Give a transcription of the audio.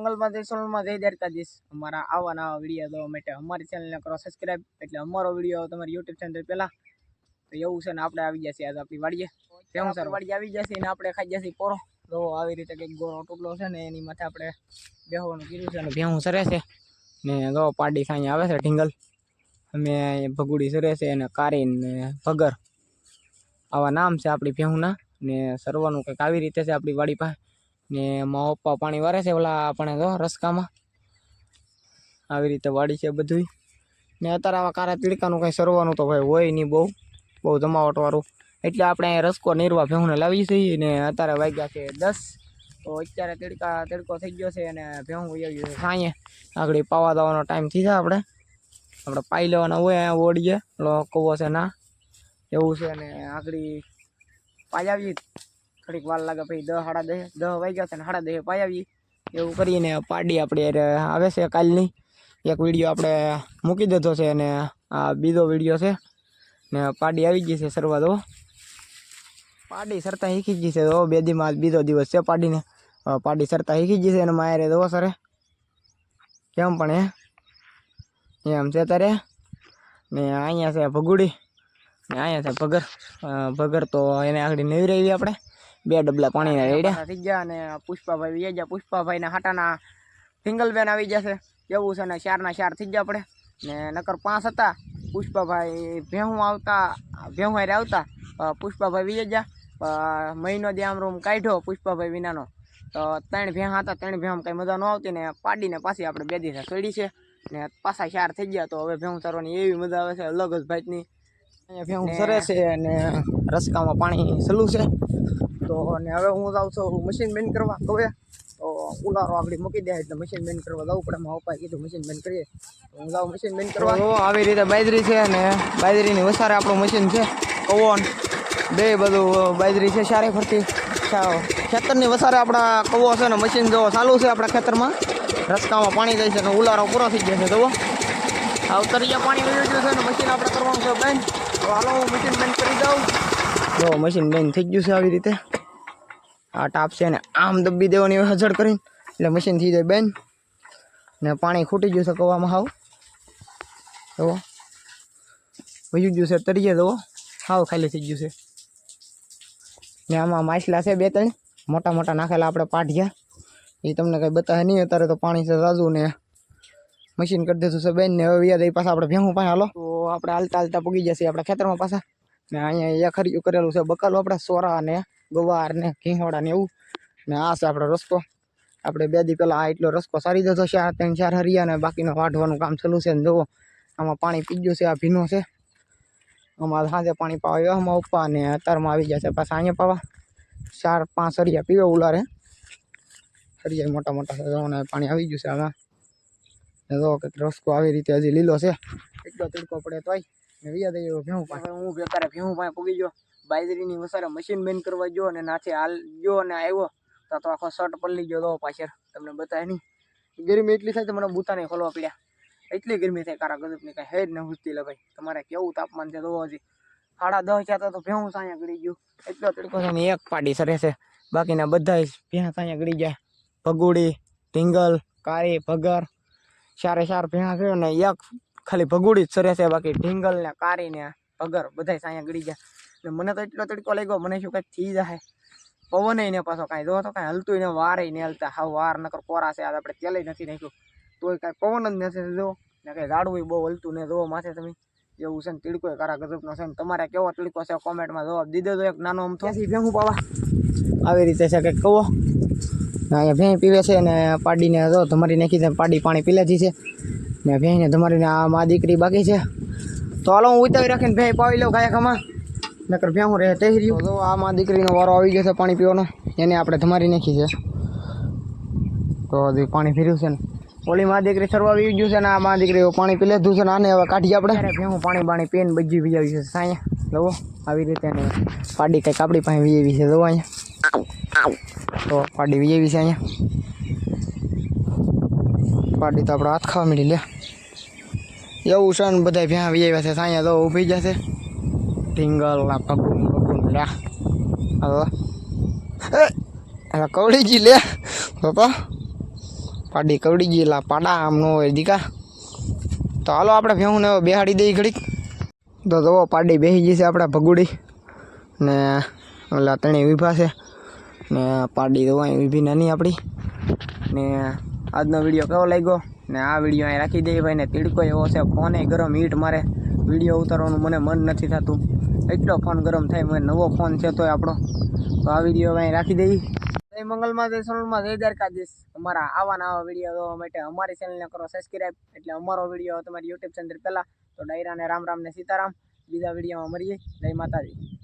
મંગલમાં સોનલમાં જય દ્વારકાધીશ. અમારા આવા નવા વીડિયો જોવા માટે અમારી ચેનલને કરો સબસ્ક્રાઇબ એટલે અમારો વીડિયો તમારી યુટ્યુબ ચેનલ પહેલાં. તો એવું છે ને આપણે આવી જશે આજે આપણી વાડીએ. ભેહું સર? વાડીએ આવી જશે ને આપણે ખાઈ જશે પોરો. તો આવી રીતે કંઈક ગોળો ટુકડો છે ને એની માથે આપણે બેહવાનું કીધું છે અને ભેહું સરે છે. ને જો પાડી સાંજે આવે છે ઢીંગલ. અમે ભગુડી સરે છે અને કારીન ને ભગર. આવા નામ છે આપણી ભેહુંના. ને સરવાનું કંઈક આવી રીતે છે આપણી વાડી પાસે. ને મા પપ્પા પાણી વારે છે, ઓલા આપણે તો રસકામાં. આવી રીતે વાડી છે બધું ને અત્યારે આવા કારા તીડકાનું કંઈ સરવાનું તો ભાઈ હોય નહીં બહુ. બહુ જમાવટવાળું. એટલે આપણે રસકો નિર્વા ભેહુંને લાવી છીએ ને અત્યારે વાગ્યા છે દસ. તો અત્યારે તીડકા, તીડકો થઈ ગયો છે અને ભેહું વહી ગયું છે સાંજે. આગળ પાવા દાવાનો ટાઈમ થઈ જાય આપણે. આપણે પાઈ લેવાના હોય લો કવો છે ના. એવું છે અને આગળ પાઈ આવીએ. થોડીક વાર લાગે પછી દહ, સાડા દસ દસ વાગ્યા છે ને સાડા દહે પાઈ આવી એવું કરીને પાડી આપણે આવે છે કાલની. એક વીડિયો આપણે મૂકી દીધો છે અને આ બીજો વીડિયો છે. ને પાડી આવી ગઈ છે શરૂઆત, હો. પાડી સરતા શીખી ગઈ છે તો બે દીમાં બીજો દિવસ છે પાડીને. પાડી સરતા શીખી ગઈ છે અને માયરે દો સરે. કેમ પણ હે? એમ છે તારે. ને અહીંયા છે ભગુડી. ને અહીંયા છે ભગર. ભગર તો એને આગળ નવી રહી આપણે બે ડબલા પાણીના રેડ્યા. થઈ ગયા અને પુષ્પાભાઈ વી ગયા પુષ્પાભાઈના હાટાના સિંગલબેન આવી જશે એવું છે ને ચારના ચાર થઈ ગયા આપણે ને નકર પાંચ હતા. પુષ્પાભાઈ ભેહું આવતા ભેહું હારે આવતા. પુષ્પાભાઈ વી ગયા. મહિનો દે આમ રૂમ કાઢ્યો પુષ્પાભાઈ વિનાનો. તો ત્રણ ભેહા હતા. ત્રણ ભેહામાં કઈ મજા ન આવતી ને પાડીને પાછી આપણે બે દિવસ ચડી છે. ને પાછા ચાર થઈ ગયા તો હવે ભેહું ચરવાની એવી મજા આવે છે અલગ જ ભાઈની અહીંયા ભેહું સરે છે અને રસકામાં પાણી સલું છે. તો અને હવે હું જાઉં છું મશીન બેન કરવા. હવે, તો ઉલારો આગળ મૂકી દે, એટલે મશીન બેન કરવા જવું પડે. મારા પપ્પાએ કીધું મશીન બેન કરીએ. હું જાઉં મશીન બેન કરવા. આવી રીતે બાજરી છે અને બાજરીની વસારે આપણું મશીન છે. કવોન બે બધું બાજરી છે સારી ફરતી. ખેતરની વસારે આપણા કવો છે ને મશીન જો ચાલુ છે આપણા ખેતરમાં. રસ્તામાં પાણી જાય છે અને ઉલારો પૂરો થઈ જાય છે, જુઓ. આ ઉતરિયા પાણી વહી ગયું છે ને મશીન આપણે કરવાનું છે બેન તો હાલો, હું મશીન બેન કરી દઉં જો મશીન બેન થઈ ગયું છે આવી રીતે. આ ટાપ છે ને આમ દબી દેવાની હોય હજળ કરીને. એટલે મશીન થઈ જાય બેન. ને પાણી ખૂટી ગયું છે કવામાં હાવ. જુઓ વયું ગયું છે તરીએ જુઓ હાવ ખાલી થઈ ગયું છે. ને આમાં માછલા છે બે ત્રણ. મોટા મોટા નાખેલા આપણે પાઠિયા એ તમને કંઈ બતાવે નહીં, અત્યારે તો પાણી છે રાજુ ને મશીન કરી દેશું છે બેન ને હવે યાદ એ પાછા આપણે ભેહું પાસે. હાલો. તો આપણે હાલતા હાલતા પૂગી જશે આપણા ખેતરમાં પાછા. ને અહીંયા એક ખરીદ્યું કરેલું છે બકાલું આપણે સોરા ને ગવાર ને ઘીહોડા ને એવું. ને આ છે આપણો રસ્તો આપણે બે દી પહેલાં આ એટલો રસ્તો સારી દીધો છે, આ ત્રણ ચાર હરિયા ને બાકીનો વાઢવાનું કામ ચાલુ છે ને જુઓ આમાં પાણી પી ગયું છે, આ ભીનો છે. આમાં સાંજે પાણી પાવા આમાં ઉપા ને અત્યારમાં આવી ગયા છે પાછા અહીંયા પાવા. ચાર પાંચ હરિયા પીવે ઉલારે. હરિયા મોટા મોટા છે પાણી આવી ગયું છે આમાં. જો કે રસ્તો આવી રીતે હજી લીલો છે. એટલો તડકો પડે તોય. ને વિયા દઈએ ભેવું પાણી. હું બેકારે ભેવું પાણી પૂગી ગયો. બાજરીની વસારે મશીન બેન કરવા ગયો ને નાથે હાલ ગયો ને આવ્યો. તો તો આખો શર્ટ પલળી ગયો તો પાછળ. તમને બતાવે નહીં. ગરમી એટલી થાય તો મને બુતાને ખોલવા પડ્યા. એટલી ગરમી થાય કારા ગજબની કાંઈ હેર ન હુજતી લે ભાઈ. તમારે કેવું તાપમાન છે તો હજી. સાડા દસ થયા તો ભેહું સાયા ગળી ગયું. એટલો તડકો છે એક પાડી સરે છે. બાકીના બધા ભેહા સાયા ગળી ગયા. ભગુડી, ઢીંગલ, કારી, ભગર. ચારે ચાર ભેહા ગયો ને એક ખાલી ભગુડી જ સરે છે. બાકી ઢીંગલ ને કારી ને ભગર બધા સાયા ગળી ગયા. ને મને તો એટલો તડકો લાગ્યો મને શું કંઈક થઈ જાય પવન ને પાછો કાંઈ જો તો કાંઈ હલતું ને વારે ને હલતા. હા વાર નકર કોરા છે આ આપણે તેલે નથી નાખ્યું. તોય કાંઈ પવન જ નથી જો. ને કાંઈ ઝાડવું બહુ હલતું ને જો માથે તમે એવું છે ને તીડકો કારા ગજબનો છે ને. તમારે કેવો તીડકો છે કોમેન્ટમાં જવાબ દીધો તો એક નાનો આમ થોડી ભેહું પાવા? આવી રીતે છે કંઈક કહો ને અહીંયા ભેં પીવે છે ને પાડીને જો તમારી નાખી દે પાડી પાણી પીલેથી છે. ને ભેંને તમારીને આ મા દીકરી બાકી છે. તો હાલો હું ઉતાવી રાખીને ભેં પાવી લઉં કાયા ખામાં નકર ભેં હું રહે તે રહ્યું. તો આ મા દીકરીનો વારો આવી ગયો છે પાણી પીવાનો. એને આપણે ધમારી નાખી છે. તો હજી પાણી ફેર્યું છે ને. ઓલી મા દીકરી સરવા આવી ગયું છે ને આ મા દીકરી પાણી પી લીધું છે ને આને હવે કાઢી આપણે. ભેં પાણી પાણી પીને બજી વી આવી છે સાયા જુઓ આવી રીતે ને પાડી કંઈક આપણી પાસે વી આવી છે. જુઓ અહીંયા. તો પાડી વી આવી છે અહીંયા. પાડી તો આપણે હાથ ખાવા મળી લે એવું છે ને બધા ભ્યાં વી આવ્યા છે. સાયા તો ઊભી જશે ટીંગલ ના પગુન પગુન લે હવે કવડીજી લે બાપા પાડી કવડીજી ગયેલા પાડા આમ નો હોય દીકા તો હાલો આપણે ભેહું ને બેહાડી દઈ ઘડીક તો જુઓ પાડી બેસી છે આપણા ભગુડી ને ઓલા ત્રણેય ઊભા છે ને પાડી અહીં ઊભી નાની આપણી ને આજનો વીડિયો કેવો લાગ્યો ને આ વીડિયો અહીં રાખી દઈએ ભાઈ ને તીડકો એવો છે ફોન ગરમ હીટ મારે વીડિયો ઉતારવાનું મને મન નથી થતું. એટલો ફોન ગરમ થાય, મને નવો ફોન છે તોય આપણો. તો આ વીડિયો અહીં રાખી દઈએ. જય મંગલમાં, જય સોનલમાં જય દ્વારકાધીશ. અમારા આવા નવા વીડિયો જોવા માટે અમારી ચેનલને કરો સબસ્ક્રાઈબ એટલે અમારો વીડિયો તમારી યુટ્યુબ ચેનલ પહેલાં તો ડાયરાને રામ રામને સીતારામ. બીજા વિડીયોમાં મળીએ. જય માતાજી.